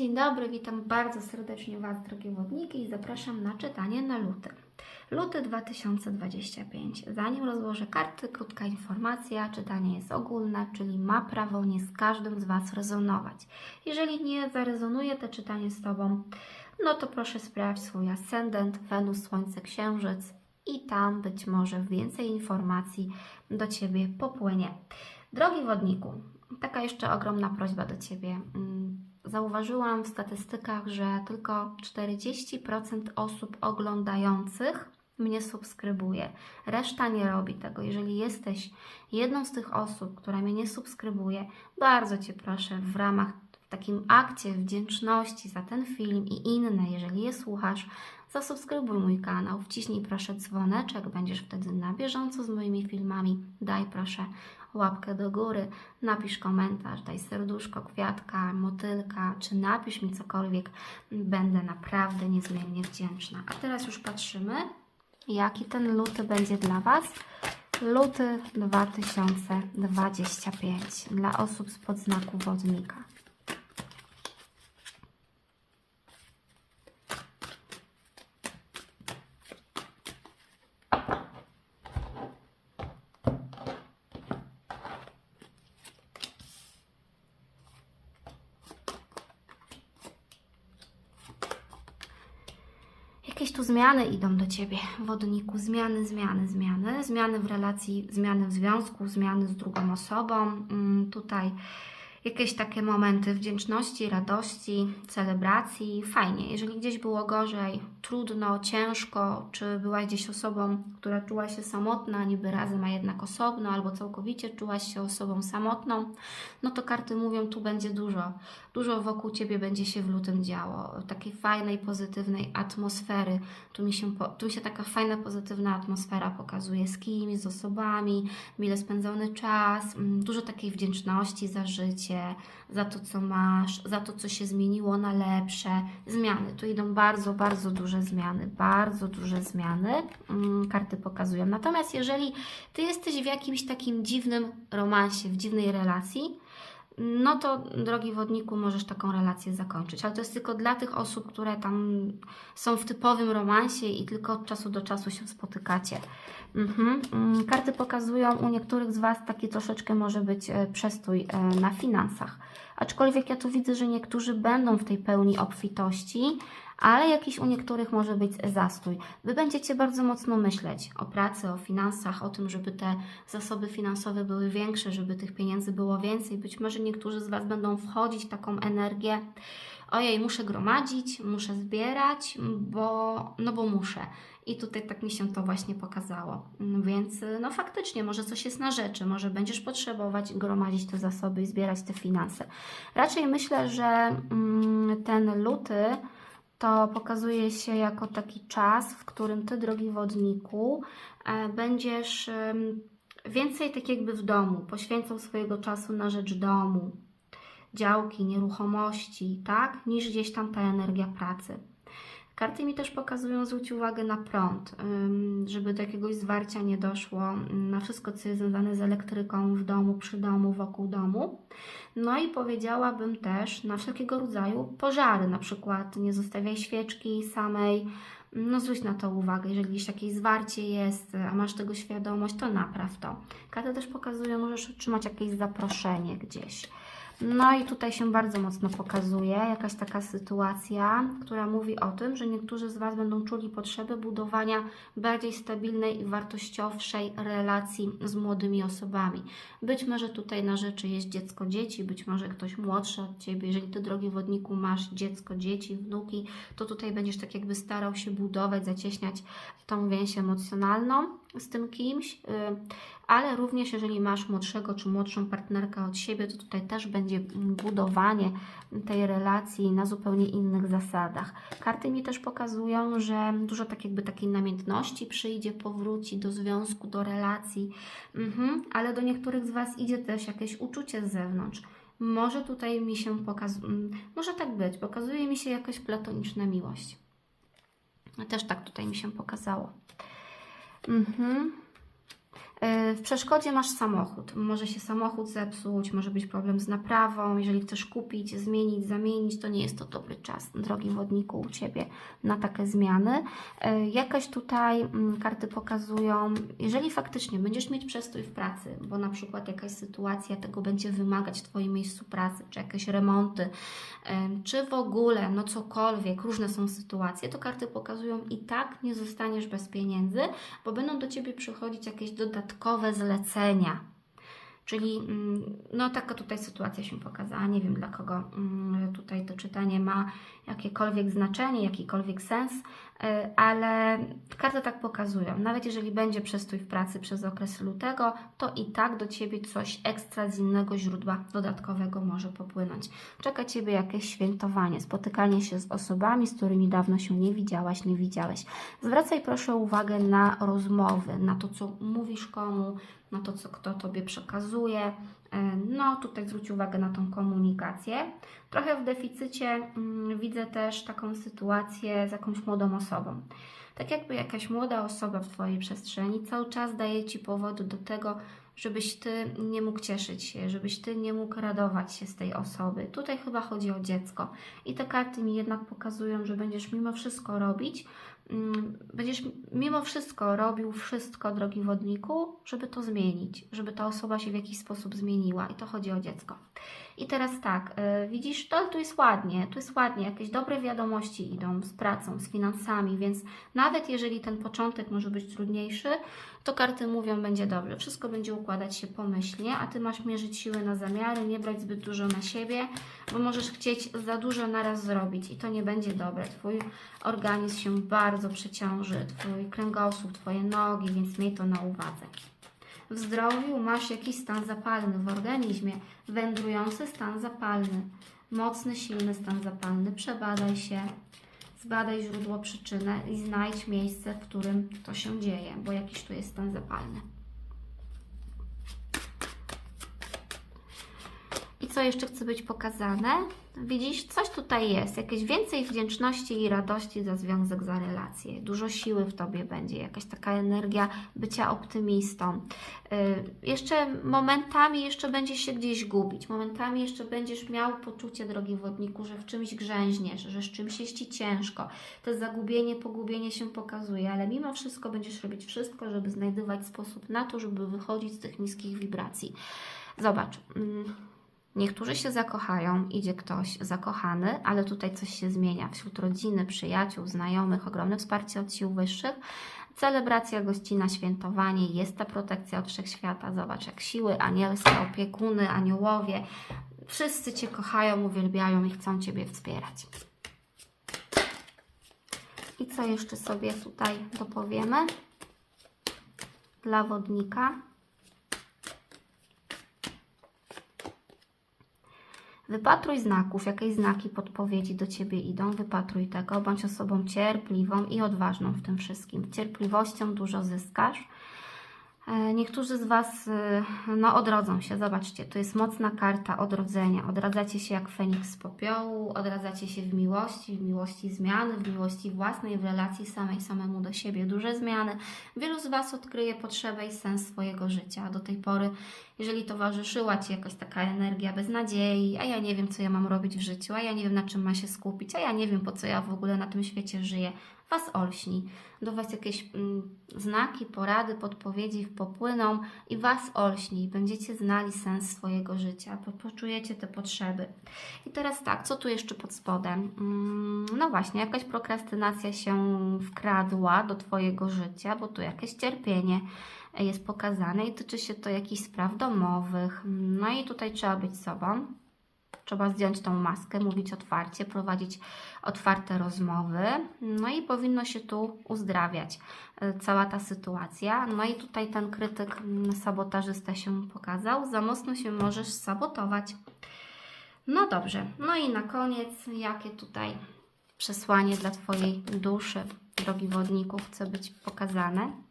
Dzień dobry, witam bardzo serdecznie Was, drogie wodniki, i zapraszam na czytanie na luty. Luty 2025. Zanim rozłożę karty, krótka informacja. Czytanie jest ogólne, czyli ma prawo nie z każdym z Was rezonować. Jeżeli nie zarezonuje to czytanie z Tobą, no to proszę sprawdź swój ascendent, Wenus, Słońce, Księżyc i tam być może więcej informacji do Ciebie popłynie. Drogi wodniku, taka jeszcze ogromna prośba do Ciebie. Zauważyłam w statystykach, że tylko 40% osób oglądających mnie subskrybuje. Reszta nie robi tego. Jeżeli jesteś jedną z tych osób, która mnie nie subskrybuje, bardzo Cię proszę w ramach w takim akcie wdzięczności za ten film i inne, jeżeli je słuchasz, zasubskrybuj mój kanał, wciśnij proszę dzwoneczek, będziesz wtedy na bieżąco z moimi filmami. Daj proszę łapkę do góry, napisz komentarz, daj serduszko, kwiatka, motylka, czy napisz mi cokolwiek. Będę naprawdę niezmiernie wdzięczna. A teraz już patrzymy, jaki ten luty będzie dla Was. Luty 2025 dla osób z podznaku wodnika. Jakieś tu zmiany idą do Ciebie, wodniku. Zmiany, zmiany, zmiany. Zmiany w relacji, zmiany w związku, zmiany z drugą osobą. Mm, Tutaj jakieś takie momenty wdzięczności, radości, celebracji. Fajnie. Jeżeli gdzieś było gorzej, trudno, ciężko, czy byłaś gdzieś osobą, która czuła się samotna, niby razem, a jednak osobno, albo całkowicie czułaś się osobą samotną, no to karty mówią, tu będzie dużo. Dużo wokół Ciebie będzie się w lutym działo. Takiej fajnej, pozytywnej atmosfery. Tu mi się, tu mi się taka fajna, pozytywna atmosfera pokazuje z kimś, z osobami, mile spędzony czas, mm, dużo takiej wdzięczności za życie, za to, co masz, za to, co się zmieniło na lepsze. Zmiany. Tu idą bardzo, bardzo duże zmiany. Bardzo duże zmiany. Mm, Karty pokazują. Natomiast jeżeli Ty jesteś w jakimś takim dziwnym romansie, w dziwnej relacji, no to drogi wodniku, możesz taką relację zakończyć. Ale to jest tylko dla tych osób, które tam są w typowym romansie i tylko od czasu do czasu się spotykacie. Mhm. Mm, Karty pokazują u niektórych z Was taki troszeczkę może być e, przestój e, na finansach. Aczkolwiek ja tu widzę, że niektórzy będą w tej pełni obfitości, ale jakiś u niektórych może być zastój. Wy będziecie bardzo mocno myśleć o pracy, o finansach, o tym, żeby te zasoby finansowe były większe, żeby tych pieniędzy było więcej. Być może niektórzy z Was będą wchodzić w taką energię. Ojej, muszę gromadzić, muszę zbierać, bo, no bo muszę. I tutaj tak mi się to właśnie pokazało. Więc no faktycznie, może coś jest na rzeczy, może będziesz potrzebować gromadzić te zasoby i zbierać te finanse. Raczej myślę, że mm, ten luty to pokazuje się jako taki czas, w którym Ty, drogi wodniku, e, będziesz więcej tak jakby w domu, poświęcał swojego czasu na rzecz domu, działki, nieruchomości, tak, niż gdzieś tam ta energia pracy. Karty mi też pokazują zwróć uwagę na prąd, żeby do jakiegoś zwarcia nie doszło, na wszystko, co jest związane z elektryką w domu, przy domu, wokół domu. No i powiedziałabym też na wszelkiego rodzaju pożary, na przykład nie zostawiaj świeczki samej, no zwróć na to uwagę, jeżeli gdzieś jakieś zwarcie jest, a masz tego świadomość, to napraw to. Karty też pokazują, możesz otrzymać jakieś zaproszenie gdzieś. No i tutaj się bardzo mocno pokazuje jakaś taka sytuacja, która mówi o tym, że niektórzy z Was będą czuli potrzebę budowania bardziej stabilnej i wartościowszej relacji z młodymi osobami. Być może tutaj na rzeczy jest dziecko dzieci, być może ktoś młodszy od Ciebie. Jeżeli Ty, drogi wodniku, masz dziecko, dzieci, wnuki, to tutaj będziesz tak jakby starał się budować, zacieśniać tą więź emocjonalną z tym kimś, y, ale również jeżeli masz młodszego czy młodszą partnerkę od siebie, to tutaj też będzie mm, budowanie tej relacji na zupełnie innych zasadach. Karty mi też pokazują, że dużo tak jakby takiej namiętności przyjdzie, powróci do związku, do relacji, mhm, ale do niektórych z Was idzie też jakieś uczucie z zewnątrz. Może tutaj mi się pokazuje, może tak być, pokazuje mi się jakaś platoniczna miłość. Też tak tutaj mi się pokazało. Mhm. E, W przeszkodzie masz samochód. Może się samochód zepsuć, może być problem z naprawą. Jeżeli chcesz kupić, zmienić, zamienić, to nie jest to dobry czas, drogi wodniku, u Ciebie na takie zmiany. E, Jakaś tutaj mm, karty pokazują, jeżeli faktycznie będziesz mieć przestój w pracy, bo na przykład jakaś sytuacja tego będzie wymagać w Twoim miejscu pracy, czy jakieś remonty, em, czy w ogóle, no cokolwiek, różne są sytuacje, to karty pokazują i tak nie zostaniesz bez pieniędzy, bo będą do Ciebie przychodzić jakieś dodatkowe zlecenia. Czyli mm, no taka tutaj sytuacja się pokazała. Nie wiem dla kogo mm, tutaj to czytanie ma jakiekolwiek znaczenie, jakikolwiek sens, ale karty tak pokazują. Nawet jeżeli będzie przestój w pracy przez okres lutego, to i tak do Ciebie coś ekstra z innego źródła dodatkowego może popłynąć. Czeka Ciebie jakieś świętowanie, spotykanie się z osobami, z którymi dawno się nie widziałaś, nie widziałeś. Zwracaj proszę uwagę na rozmowy, na to, co mówisz komu, na to, co kto Tobie przekazuje. E, No, tutaj zwróć uwagę na tą komunikację. Trochę w deficycie mm, widzę też taką sytuację z jakąś młodą osobą. Tak jakby jakaś młoda osoba w Twojej przestrzeni cały czas daje Ci powody do tego, żebyś Ty nie mógł cieszyć się, żebyś Ty nie mógł radować się z tej osoby. Tutaj chyba chodzi o dziecko. I te karty mi jednak pokazują, że będziesz mimo wszystko robić, będziesz mimo wszystko robił wszystko, drogi wodniku, żeby to zmienić, żeby ta osoba się w jakiś sposób zmieniła. I to chodzi o dziecko. I teraz tak, y, widzisz, to tu jest ładnie, tu jest ładnie, jakieś dobre wiadomości idą z pracą, z finansami, więc nawet jeżeli ten początek może być trudniejszy, to karty mówią, będzie dobrze. Wszystko będzie układać się pomyślnie, a Ty masz mierzyć siły na zamiary, nie brać zbyt dużo na siebie, bo możesz chcieć za dużo naraz zrobić i to nie będzie dobre. Twój organizm się bardzo przeciąży, Twój kręgosłup, Twoje nogi, więc miej to na uwadze. W zdrowiu masz jakiś stan zapalny w organizmie, wędrujący stan zapalny, mocny, silny stan zapalny. Przebadaj się, zbadaj źródło, przyczynę i znajdź miejsce, w którym to się dzieje, bo jakiś tu jest stan zapalny. Co jeszcze chce być pokazane? Widzisz, coś tutaj jest, jakieś więcej wdzięczności i radości za związek, za relację. Dużo siły w Tobie będzie, jakaś taka energia bycia optymistą. Yy, jeszcze momentami jeszcze będziesz się gdzieś gubić, momentami jeszcze będziesz miał poczucie, drogi wodniku, że w czymś grzęźniesz, że z czymś jest Ci ciężko. To zagubienie, pogubienie się pokazuje, ale mimo wszystko będziesz robić wszystko, żeby znajdywać sposób na to, żeby wychodzić z tych niskich wibracji. Zobacz. Niektórzy się zakochają, idzie ktoś zakochany, ale tutaj coś się zmienia. Wśród rodziny, przyjaciół, znajomych, ogromne wsparcie od sił wyższych. Celebracja, gościna, świętowanie, jest ta protekcja od wszechświata. Zobacz, jak siły anielskie, opiekuny, aniołowie. Wszyscy Cię kochają, uwielbiają i chcą Ciebie wspierać. I co jeszcze sobie tutaj dopowiemy? Dla wodnika. Wypatruj znaków, jakieś znaki podpowiedzi do Ciebie idą, wypatruj tego, bądź osobą cierpliwą i odważną w tym wszystkim. Cierpliwością dużo zyskasz. E, Niektórzy z Was y, no, odrodzą się, zobaczcie, to jest mocna karta odrodzenia. Odradzacie się jak Feniks z popiołu, odradzacie się w miłości, w miłości zmiany, w miłości własnej, w relacji samej, samemu do siebie. Duże zmiany. Wielu z Was odkryje potrzebę i sens swojego życia. Do tej pory, jeżeli towarzyszyła Ci jakaś taka energia beznadziei, a ja nie wiem, co ja mam robić w życiu, a ja nie wiem, na czym ma się skupić, a ja nie wiem, po co ja w ogóle na tym świecie żyję, Was olśni. Do Was jakieś mm, znaki, porady, podpowiedzi popłyną i Was olśni. Będziecie znali sens swojego życia, po- poczujecie te potrzeby. I teraz tak, co tu jeszcze pod spodem? Mm, No właśnie, jakaś prokrastynacja się wkradła do Twojego życia, bo tu jakieś cierpienie jest pokazane i tyczy się to jakichś spraw domowych. No i tutaj trzeba być sobą. Trzeba zdjąć tą maskę, mówić otwarcie, prowadzić otwarte rozmowy. No i powinno się tu uzdrawiać e, cała ta sytuacja. No i tutaj ten krytyk, mm, sabotażysta się pokazał. Za mocno się możesz sabotować. No dobrze. No i na koniec, jakie tutaj przesłanie dla Twojej duszy, drogi wodniku, chce być pokazane?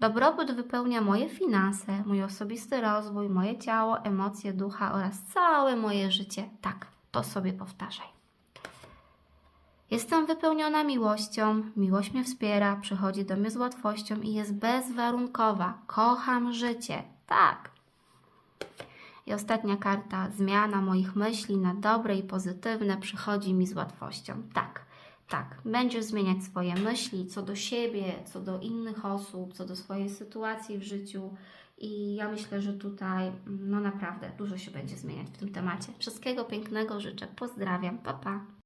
Dobrobyt wypełnia moje finanse, mój osobisty rozwój, moje ciało, emocje, ducha oraz całe moje życie. Tak, to sobie powtarzaj. Jestem wypełniona miłością, miłość mnie wspiera, przychodzi do mnie z łatwością i jest bezwarunkowa. Kocham życie. Tak. I ostatnia karta, zmiana moich myśli na dobre i pozytywne przychodzi mi z łatwością. Tak, tak. Będziesz zmieniać swoje myśli co do siebie, co do innych osób, co do swojej sytuacji w życiu. I ja myślę, że tutaj, no naprawdę, dużo się będzie zmieniać w tym temacie. Wszystkiego pięknego życzę. Pozdrawiam. Pa, pa.